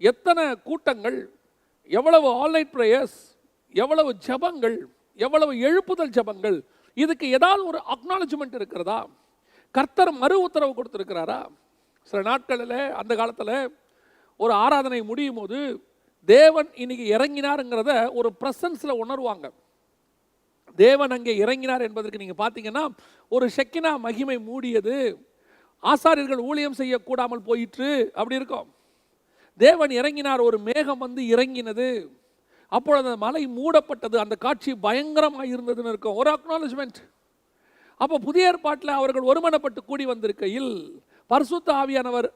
எத்தனை கூட்டங்கள் எவ்வளவு ஆன்லைன் ப்ரேயர்ஸ் எவ்வளவு ஜெபங்கள் எவ்வளவு எழுப்புதல் ஜெபங்கள் இதுக்கு ஏதாவது ஒரு அக்னாலஜ்மெண்ட் இருக்கிறதா? கர்த்தர் மறு உத்தரவு கொடுத்துருக்கிறாரா? சில நாட்களில் அந்த காலத்தில் ஒரு ஆராதனை முடியும் போது தேவன் இன்னைக்கு இறங்கினாருங்கிறத ஒரு ப்ரெசன்ஸில் உணர்வாங்க. தேவன் அங்கே இறங்கினார் என்பதற்கு நீங்கள் பார்த்தீங்கன்னா ஒரு ஷெக்கினா மகிமை மூடியது. ஆசாரியர்கள் ஊழியம் செய்யக்கூடாமல் போயிற்று அப்படி இருக்கும். தேவன் இறங்கினார் ஒரு மேகம் வந்து இறங்கினது. அப்பொழுது அந்த மலை மூடப்பட்டது அந்த காட்சி பயங்கரமாக இருந்ததுன்னு இருக்கும். ஒரு அக்னாலஜ்மெண்ட் அப்போ புதிய ஏற்பாட்டில் அவர்கள் ஒருமனப்பட்டு கூடி வந்திருக்கையில் பரிசுத்த ஆவியானவர்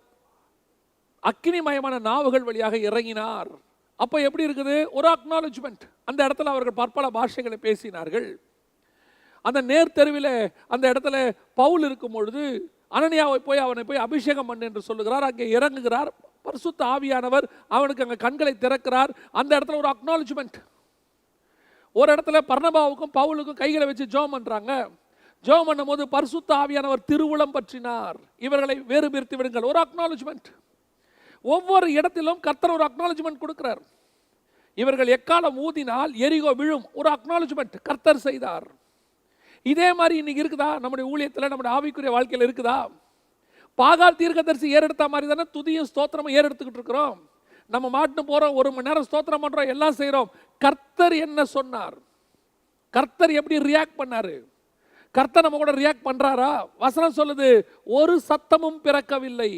அக்கினிமயமான நாவுகள் வழியாக இறங்கினார். அப்போ எப்படி இருக்குது? ஒரு அக்னாலஜ்மெண்ட் அந்த இடத்துல அவர்கள் பற்பல பாஷைகளை பேசினார்கள். அந்த நேர் தெருவில் அந்த இடத்துல பவுல் இருக்கும் பொழுது அனனியாவை போய் அவனை போய் அபிஷேகம் பண்ணு என்று சொல்லுகிறார் அங்கே இறங்குகிறார். பரிசுத்த ஆவியானவர் அவனுக்கு அங்கே கண்களை திறக்கிறார். அந்த இடத்துல ஒரு அக்னாலஜ்மெண்ட் ஒரு இடத்துல பர்ணபாவுக்கும் பவுலுக்கும் கைகளை வச்சு ஜோம் பண்ணுறாங்க ஜோம் பண்ணும்போது பரிசுத்த ஆவியானவர் திருவுளம் பற்றினார். இவர்களை வேறு பிரித்து விடுங்கள். ஒரு அக்னாலஜ்மெண்ட் ஒவ்வொரு இடத்திலும் கர்த்தர் ஒரு அக்னாலஜ்மெண்ட் கொடுக்கிறார். இவர்கள் எக்காலம் ஊதினால் எரிகோ விழும். ஒரு அக்னாலஜ்மெண்ட் கர்த்தர் செய்தார். இதே மாதிரி இன்னைக்கு இருக்குதா? நம்முடைய ஊழியத்தில் நம்முடைய ஆவிக்குரிய வாழ்க்கையில் இருக்குதா? பாகால் தீர்க்கதரிசி ஏறெடுத்த மாதிரி தானே துதியும் ஸ்தோத்திரமும் ஏறெடுத்துக்கிட்டு இருக்கிறோம். நம்ம மாட்டு போகிறோம் ஒரு மணி நேரம் ஸ்தோத்திரம் பண்ணுறோம் எல்லாம் செய்கிறோம் கர்த்தர் என்ன சொன்னார்? கர்த்தர் எப்படி ரியாக்ட் பண்ணாரு? கர்த்தர் நம்ம கூட ரியாக்ட் பண்ணுறாரா வசனம் சொல்லுது ஒரு சத்தமும் பிறக்கவில்லை.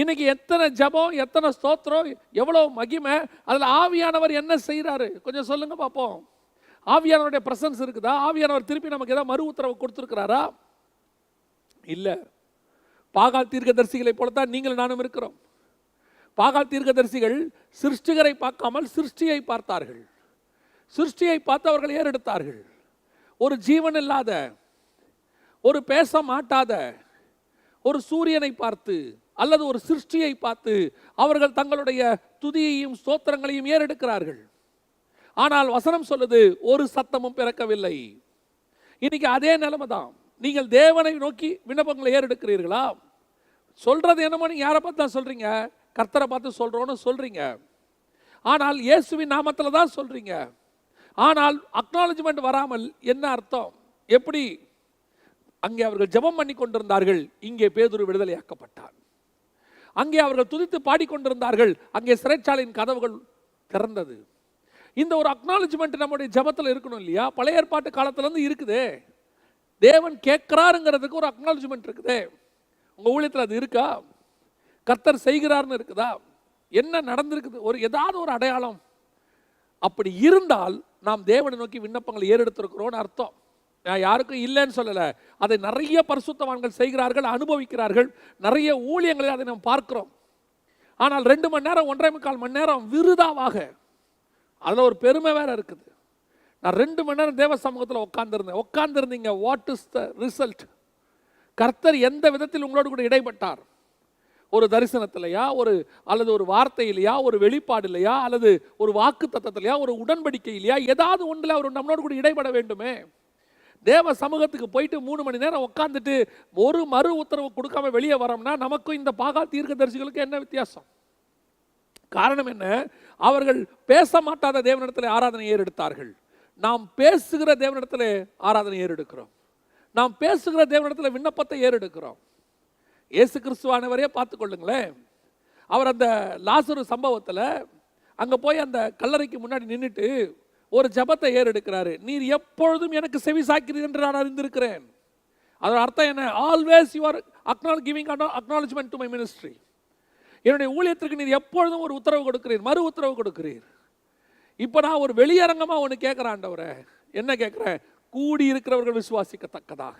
இன்னைக்கு எத்தனை ஜெபம் எத்தனை ஸ்தோத்திரம் எவ்வளோ மகிமை அதில் ஆவியானவர் என்ன செய்கிறாரு கொஞ்சம் சொல்லுங்கள் பார்ப்போம். ஆவியானவருடைய பிரசன்ஸ் இருக்குதா? ஆவியானவர் திருப்பி நமக்கு ஏதாவது மறு உத்தரவு கொடுத்துருக்கிறாரா? இல்லை. பாகால் தீர்க்கதரிசிகளை போலத்தான் நீங்கள் நானும் இருக்கிறோம். பாகால் தீர்க்கதரிசிகள் சிருஷ்டிகரை பார்க்காமல் சிருஷ்டியை பார்த்தார்கள். சிருஷ்டியை பார்த்து அவர்கள் ஏறெடுத்தார்கள். ஒரு ஜீவன் இல்லாத ஒரு பேச மாட்டாத ஒரு சூரியனை பார்த்து அல்லது ஒரு சிருஷ்டியை பார்த்து அவர்கள் தங்களுடைய துதியையும் ஸ்தோத்திரங்களையும் ஏறெடுக்கிறார்கள். ஆனால் வசனம் சொல்லுது ஒரு சத்தமும் பிறக்கவில்லை. இன்னைக்கு அதே நிலைமை தான் நீங்கள் தேவனை நோக்கி விண்ணப்பங்களை ஏறெடுக்கிறீர்களா? சொல்றது என்னமோ நீங்க யாரை பார்த்து தான் சொல்றீங்க? கர்த்தரை பார்த்து சொல்கிறோன்னு சொல்றீங்க. ஆனால் இயேசுவின் நாமத்தில் தான் சொல்றீங்க. ஆனால் அக்னாலஜ்மெண்ட் வராமல் என்ன அர்த்தம்? எப்படி? அங்கே அவர்கள் ஜெபம் பண்ணி கொண்டிருந்தார்கள். இங்கே பேதுரு விடுதலையாக்கப்பட்டார் அங்கே அவர்கள் துதித்து பாடிக்கொண்டிருந்தார்கள். அங்கே சிறைச்சாலையின் கதவுகள் திறந்தது. இந்த ஒரு அக்னாலஜ்மெண்ட் நம்முடைய ஜபத்தில் இருக்கணும் இல்லையா? பழைய ஏற்பாட்டு காலத்துலேருந்து இருக்குதே. தேவன் கேட்குறாருங்கிறதுக்கு ஒரு அக்னாலஜ்மெண்ட் இருக்குது. உங்கள் ஊழியத்தில் அது இருக்கா? கர்த்தர் செய்கிறார்னு இருக்குதா? என்ன நடந்திருக்குது? ஒரு ஏதாவது ஒரு அடையாளம். அப்படி இருந்தால் நாம் தேவனை நோக்கி விண்ணப்பங்களை ஏறெடுத்திருக்கிறோன்னு அர்த்தம். நான் யாருக்கும் இல்லைன்னு சொல்லலை. அதை நிறைய பரிசுத்தவான்கள் செய்கிறார்கள் அனுபவிக்கிறார்கள். நிறைய ஊழியங்களை அதை நாம் பார்க்கிறோம். ஆனால் ரெண்டு மணி நேரம் ஒன்றரை முக்கால் மணி நேரம் விருதாவாக. அதில் ஒரு பெருமை வேற இருக்குது. நான் ரெண்டு மணி நேரம் தேவ சமூகத்தில் உட்காந்துருந்தேன் உட்காந்துருந்தீங்க வாட் இஸ் த ரிசல்ட் கர்த்தர் எந்த விதத்தில் உங்களோடு கூட இடைப்பட்டார்? ஒரு தரிசனத்திலையா ஒரு அல்லது ஒரு வார்த்தையிலையா ஒரு வெளிப்பாடு இல்லையா அல்லது ஒரு வாக்கு தத்தத்திலையா ஒரு உடன்படிக்கை இல்லையா ஏதாவது ஒன்றில் அவர் நம்மளோடு கூட இடைப்பட வேண்டுமே. தேவ சமூகத்துக்கு போயிட்டு மூணு மணி நேரம் உட்காந்துட்டு ஒரு மறு உத்தரவு கொடுக்காம வெளியே வரோம்னா நமக்கும் இந்த பாகா தீர்க்க தரிசிகளுக்கு என்ன வித்தியாசம்? காரணம் என்ன? அவர்கள் பேச மாட்டாத தேவனிடத்தில் ஆராதனை ஏறெடுத்தார்கள். நாம் பேசுகிற தேவனிடத்தில் ஆராதனை ஏறெடுக்கிறோம். நாம் பேசுகிற தேவனிடத்தில் விண்ணப்பத்தை ஏறெடுக்கிறோம். இயேசு கிறிஸ்துவானவரே பார்த்து கொள்ளுங்களேன். அவர் அந்த லாசரு சம்பவத்தில் அங்கே போய் அந்த கல்லறைக்கு முன்னாடி நின்றுட்டு ஒரு ஜபத்தை ஏறெடுக்கிறாரு. நீர் எப்பொழுதும் எனக்கு செவி சாக்கிறீர் என்று நான் அறிந்திருக்கிறேன். அதோட அர்த்தம் என்ன? Always you are அக்னால் giving acknowledgement to my ministry என்னுடைய ஊழியத்திற்கு நீர் எப்பொழுதும் ஒரு உத்தரவு கொடுக்கிறீர் மறு உத்தரவு கொடுக்கிறீர். இப்போ நான் ஒரு வெளியரங்கமாக ஒன்று கேட்குறேன் ஆண்டவரே. என்ன கேட்குறேன் கூடி இருக்கிறவர்கள் விசுவாசிக்கத்தக்கதாக.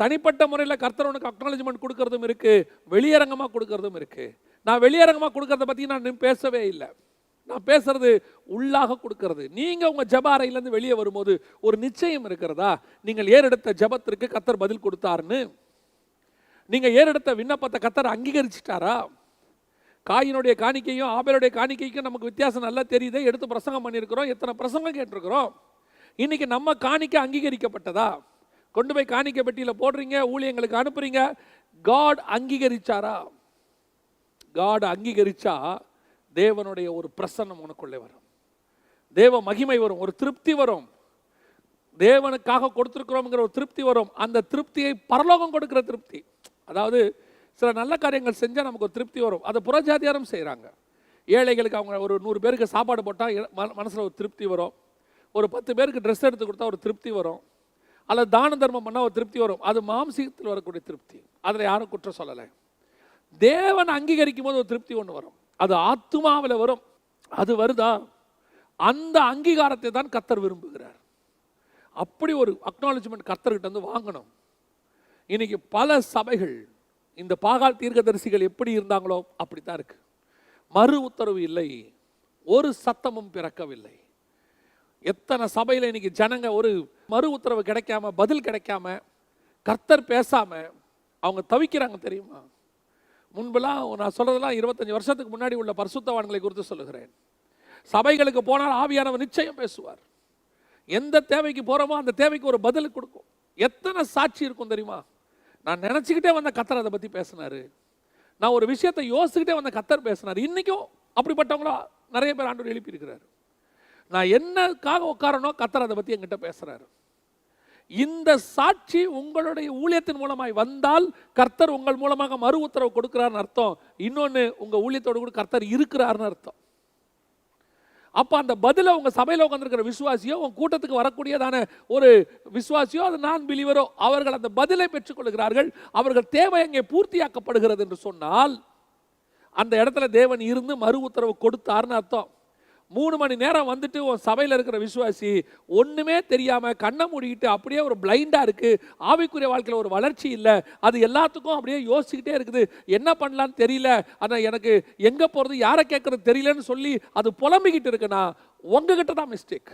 தனிப்பட்ட முறையில் கர்த்தர் உனக்கு அக்னாலஜ்மெண்ட் கொடுக்கறதும் இருக்குது வெளியரங்கமாக கொடுக்கறதும் இருக்குது நான் வெளியரங்கமாக கொடுக்கறத பற்றி நான் இன்னும் பேசவே இல்லை. நான் பேசுறது உள்ளாக கொடுக்கறது. நீங்கள் உங்கள் ஜப அறையிலேருந்து வெளியே வரும்போது ஒரு நிச்சயம் இருக்கிறதா? நீங்கள் ஏறெடுத்த ஜபத்திற்கு கத்தர் பதில் கொடுத்தாருன்னு. நீங்கள் ஏறெடுத்த விண்ணப்பத்தை கத்தர் அங்கீகரிச்சிட்டாரா? காயினுடைய காணிக்கையும் ஆபேலுடைய காணிக்கைக்கும் நமக்கு வித்தியாசம் நல்லா தெரியுது. எடுத்து பிரசங்கம் பண்ணியிருக்கிறோம். எத்தனை பிரசங்கம் கேட்டிருக்கிறோம். இன்னைக்கு நம்ம காணிக்கை அங்கீகரிக்கப்பட்டதா? கொண்டு போய் காணிக்கை பெட்டியில் போடுறீங்க ஊழியங்களுக்கு அனுப்புறீங்க. காட் அங்கீகரிச்சாரா? காட் அங்கீகரிச்சா தேவனுடைய ஒரு பிரசன்னம் உனக்குள்ளே வரும். தேவ மகிமை வரும் ஒரு திருப்தி வரும். தேவனுக்காக கொடுத்துருக்குறோங்கிற ஒரு திருப்தி வரும். அந்த திருப்தியை பரலோகம் கொடுக்கிற திருப்தி. அதாவது சில நல்ல காரியங்கள் செஞ்சால் நமக்கு ஒரு திருப்தி வரும். அதை புறஜாதியாரும் செய்கிறாங்க ஏழைகளுக்கு அவங்க ஒரு நூறு பேருக்கு சாப்பாடு போட்டால் மனசில் ஒரு திருப்தி வரும். ஒரு பத்து பேருக்கு ட்ரெஸ் எடுத்து கொடுத்தா ஒரு திருப்தி வரும். அல்லது தான தர்மம் பண்ணால் ஒரு திருப்தி வரும். அது மாம்சீகத்தில் வரக்கூடிய திருப்தி. அதில் யாரும் குற்றம் சொல்லலை. தேவன் அங்கீகரிக்கும் போது ஒரு திருப்தி ஒன்று வரும். அது ஆத்துமாவில் வரும். அது வருதா? அந்த அங்கீகாரத்தை தான் கத்தர் விரும்புகிறார். அப்படி ஒரு அக்னாலஜ்மெண்ட் கத்தர்கிட்ட வந்து வாங்கணும். இன்றைக்கி பல சபைகள் இந்த பாகால் தீர்க்கதரிசிகள் எப்படி இருந்தாங்களோ அப்படித்தான் இருக்குது மறு உத்தரவு இல்லை ஒரு சத்தமும் பிறக்கவில்லை. எத்தனை சபையில் இன்னைக்கு ஜனங்க ஒரு மறு உத்தரவு கிடைக்காம பதில் கிடைக்காம கர்த்தர் பேசாம அவங்க தவிக்கிறாங்க தெரியுமா? முன்பெல்லாம் நான் சொல்கிறதெல்லாம் இருபத்தஞ்சி வருஷத்துக்கு முன்னாடி உள்ள பரிசுத்தவான்களை குறித்து சொல்லுகிறேன். சபைகளுக்கு போனால் ஆவியானவர் நிச்சயம் பேசுவார். எந்த தேவைக்கு போகிறோமோ அந்த தேவைக்கு ஒரு பதில் கொடுக்கும். எத்தனை சாட்சி இருக்கும் தெரியுமா? நான் நினச்சிக்கிட்டே வந்த கத்தர் அதை பற்றி பேசினார். நான் ஒரு விஷயத்தை யோசிச்சுக்கிட்டே வந்த கத்தர் பேசினார். இன்றைக்கும் அப்படிப்பட்டவங்களா நிறைய பேர் ஆண்டு எழுப்பியிருக்கிறாரு. நான் என்னக்காக உட்காரனோ கத்தர் அதை பற்றி என்கிட்ட பேசுகிறாரு இந்த சாட்சி உங்களுடைய ஊழியத்தின் மூலமாய் வந்தால் கர்த்தர் உங்கள் மூலமாக மறு உத்தரவு கொடுக்கிறார்னு அர்த்தம். இன்னொன்று உங்கள் ஊழியத்தோடு கூட கர்த்தர் இருக்கிறார்னு அர்த்தம். அப்போ அந்த பதிலை உங்கள் சபையில் உட்காந்துருக்கிற விசுவாசியோ உங்க கூட்டத்துக்கு வரக்கூடியதான ஒரு விசுவாசியோ அது நான் பிலிவரோ அவர்கள் அந்த பதிலை பெற்றுக்கொள்கிறார்கள். அவர்கள் தேவை அங்கே பூர்த்தியாக்கப்படுகிறது என்று சொன்னால் அந்த இடத்துல தேவன் இருந்து மறு உத்தரவு கொடுத்தார்னு அர்த்தம். மூணு மணி நேரம் வந்துட்டு உன் சபையில் இருக்கிற விசுவாசி ஒன்றுமே தெரியாமல் கண்ணை மூடிக்கிட்டு அப்படியே ஒரு பிளைண்டாக இருக்குது ஆவிக்குரிய வாழ்க்கையில் ஒரு வளர்ச்சி இல்லை. அது எல்லாத்துக்கும் அப்படியே யோசிச்சுக்கிட்டே இருக்குது. என்ன பண்ணலான்னு தெரியல. ஆனால் எனக்கு எங்கே போகிறது யாரை கேட்குறது தெரியலன்னு சொல்லி அது புலம்பிக்கிட்டு இருக்குன்னா உங்ககிட்ட தான் மிஸ்டேக்